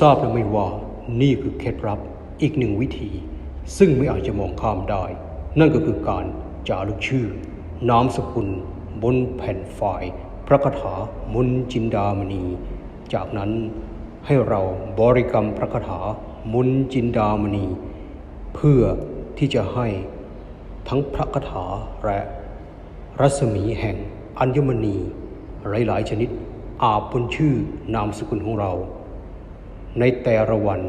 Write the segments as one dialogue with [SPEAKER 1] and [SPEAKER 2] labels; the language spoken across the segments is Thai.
[SPEAKER 1] ทราบหรือไม่ว่านี่คือเคล็ดลับอีกหนึ่งวิธี ซึ่งไม่อาจจะมองข้ามได้ นั่นก็คือการจารึกชื่อ นามสกุล บนแผ่นไฟล์พระคาถามนจินดามณี จากนั้นให้เราบริกรรมพระคาถามนจินดามณี เพื่อที่จะให้ทั้งพระคาถาและรัศมีแห่งอัญมณี หลายๆ ชนิดอาบบนชื่อนามสกุลของเรา ในแต่ละวัน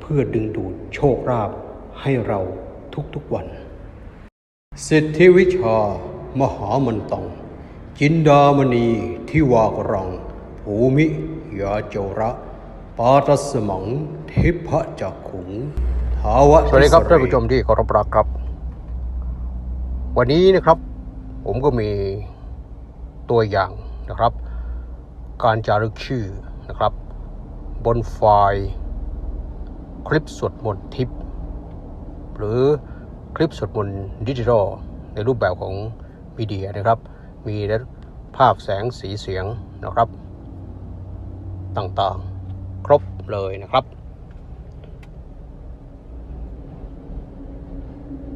[SPEAKER 1] เพื่อดึงดูดโชคลาภให้เราทุกๆวัน สิทธิวิชามหามันตังจินดามณีทิวากรัง ภูมิยาโจระปาตสมังเทพจักขุงทาวะ
[SPEAKER 2] สวัสดีครับท่านผู้ชมที่เคารพรักครับ วันนี้นะครับ ผมก็มีตัวอย่างนะครับ การจารึกชื่อนะครับ บนไฟล์คลิปสวดมนต์ทิป หรือคลิปสวดมนต์ดิจิทัลในรูปแบบของมีเดียนะครับ มีภาพแสงสีเสียงนะครับ ต่างๆ ครบเลยนะครับ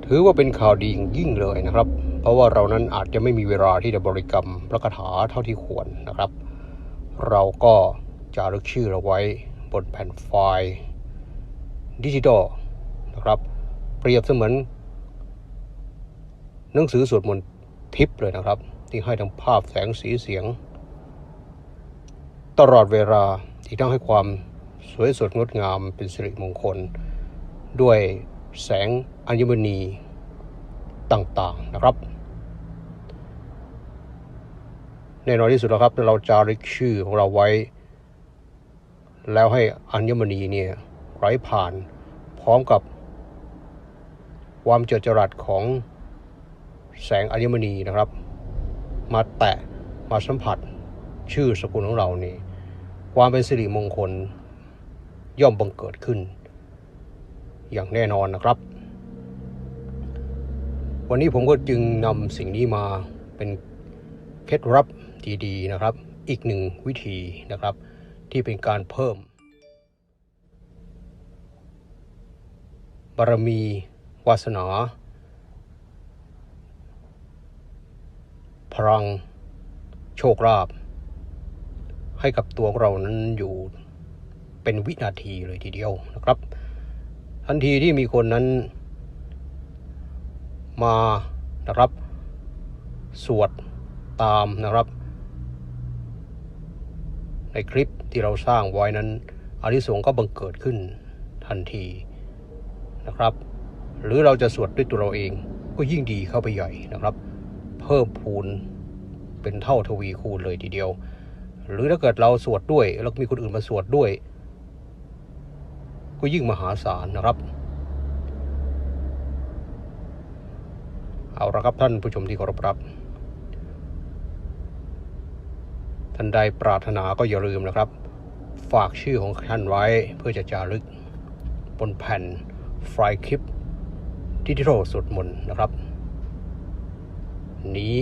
[SPEAKER 2] ถือว่าเป็นข่าวดีอย่างยิ่งเลยนะครับ เพราะว่าเรานั้นอาจจะไม่มีเวลาที่จะบริกรรมพระคาถาเท่าที่ควรนะครับ เราก็ จารึกชื่อเราไว้บนแผ่นไฟล์ดิจิทัลนะครับ เปรียบเสมือน หนังสือสวดมนต์ทิปเลยนะครับ ที่ให้ทั้งภาพแสงสีเสียง ตลอดเวลาที่ต้องให้ความสวยสดงดงามเป็นสิริมงคล ด้วยแสงอัญมณีต่างๆนะครับแน่นอนที่สุดแล้วครับเราจารึกชื่อของเราไว้ แล้วให้อัญมณีเนี่ยไหลผ่านพร้อมกับความเจิดจรัสของแสงอัญมณีนะครับ มาแตะมาสัมผัสชื่อสกุลของเรานี่ความเป็นสิริมงคลย่อมบังเกิดขึ้น อย่างแน่นอนนะครับ วันนี้ผมก็จึงนำสิ่งนี้มาเป็นเคล็ดลับดีๆนะครับ อีกหนึ่งวิธีนะครับ ที่เป็นการเพิ่มบารมี วาสนา พลัง โชคลาภให้กับตัวเรานั้นอยู่เป็นวินาทีเลยทีเดียวนะครับ ทันทีที่มีคนนั้นมานะครับ สวดตามนะครับ ในคลิปที่เราสร้างไว้นั้นอานิสงก็บังเกิดขึ้นทันทีนะครับ หรือเราจะสวดด้วยตัวเราเองก็ยิ่งดีเข้าไปใหญ่นะครับ เพิ่มพูนเป็นเท่าทวีคูณเลยทีเดียว หรือถ้าเกิดเราสวดด้วยแล้วมีคนอื่นมาสวดด้วย ก็ยิ่งมหาศาลนะครับ เอาละครับท่านผู้ชมที่เคารพรัก ท่านใดปรารถนาก็อย่าลืมนะครับ ฝากชื่อของท่านไว้เพื่อจะจารึก บนแผ่นไฟล์คลิปดิจิทัลสวดมนนะครับ นี้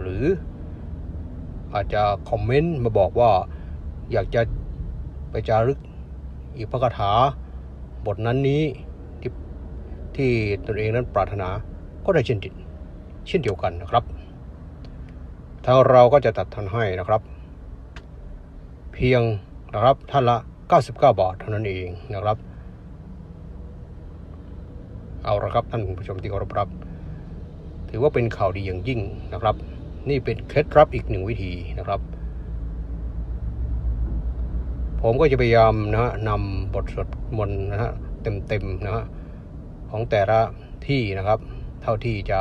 [SPEAKER 2] หรืออาจจะคอมเมนต์มาบอกว่าอยากจะไปจารึกอีกพระคาถา บทนั้นนี้ที่ที่ตนเองนั้นปรารถนาก็ได้เช่นเดียวเช่นเดียวกันนะครับทางเราก็จะตัดทันให้นะครับ เพียงนะครับท่านละ 99 บาทเท่านั้นเองนะครับ เอาละครับท่านผู้ชมที่เคารพรักถือว่าเป็นข่าวดีอย่างยิ่งนะครับ นี่เป็นเคล็ดลับอีกหนึ่งวิธีนะครับ ผมก็จะพยายามนะฮะนำบทสวดมนต์นะฮะเต็มๆนะฮะของแต่ละที่นะครับ เท่าที่จะ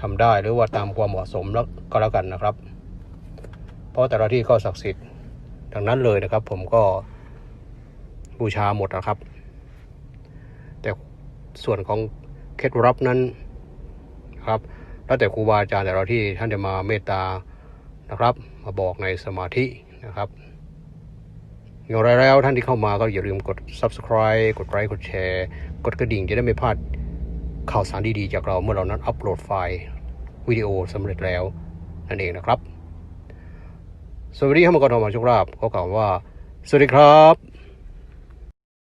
[SPEAKER 2] ทำได้หรือว่าตามความเหมาะสมแล้วก็แล้วกันนะครับ เพราะแต่ละที่ก็ศักดิ์สิทธิ์ดังนั้นเลยนะครับ ผมก็บูชาหมดนะครับ แต่ส่วนของเคล็ดลับนั้นครับแล้วแต่ครูบาอาจารย์แต่ละที่ท่านจะมาเมตตานะครับ มาบอกในสมาธินะครับอย่างไรแล้วท่านที่เข้ามาก็อย่าลืมกด subscribe กดไลค์กดแชร์ กดกระดิ่งจะได้ไม่พลาด ข่าวสารดีๆ จากเราเมื่อเรานั้นอัปโหลดไฟล์วิดีโอสำเร็จแล้วนั่นเองนะครับ สวัสดีครับมังกรทองมาชุกราบขอกล่าวว่า สวัสดีครับ